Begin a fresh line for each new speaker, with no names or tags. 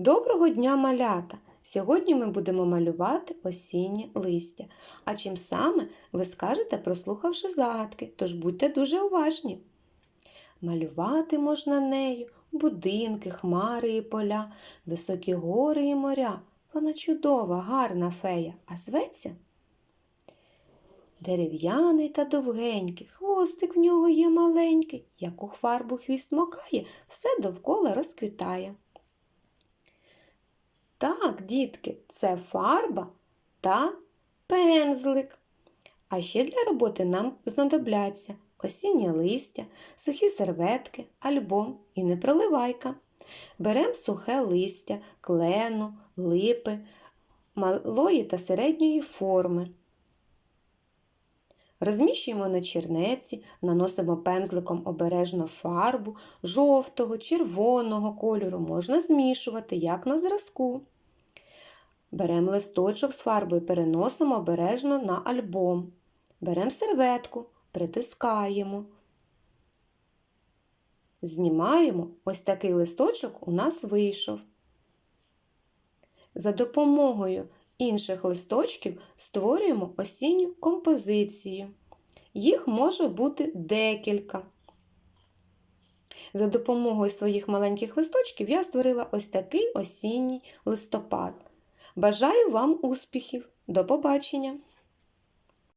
Доброго дня, малята! Сьогодні ми будемо малювати осіннє листя. А чим саме ви скажете, прослухавши загадки, тож будьте дуже уважні. Малювати можна нею будинки, хмари і поля, високі гори і моря. Вона чудова, гарна фея, а зветься Дерев'яний та довгенький, хвостик в нього є маленький, як у фарбу хвіст мокає, все довкола розквітає. Так, дітки, це фарба та пензлик. А ще для роботи нам знадобляться осіннє листя, сухі серветки, альбом і непроливайка. Беремо сухе листя, клену, липи, малої та середньої форми. Розміщуємо на чернеці, наносимо пензликом обережно фарбу жовтого, червоного кольору, можна змішувати, як на зразку. Беремо листочок з фарбою, переносимо обережно на альбом. Беремо серветку, притискаємо. Знімаємо, ось такий листочок у нас вийшов. За допомогою інших листочків створюємо осінню композицію. Їх може бути декілька. За допомогою своїх маленьких листочків я створила ось такий осінній листопад. Бажаю вам успіхів! До побачення!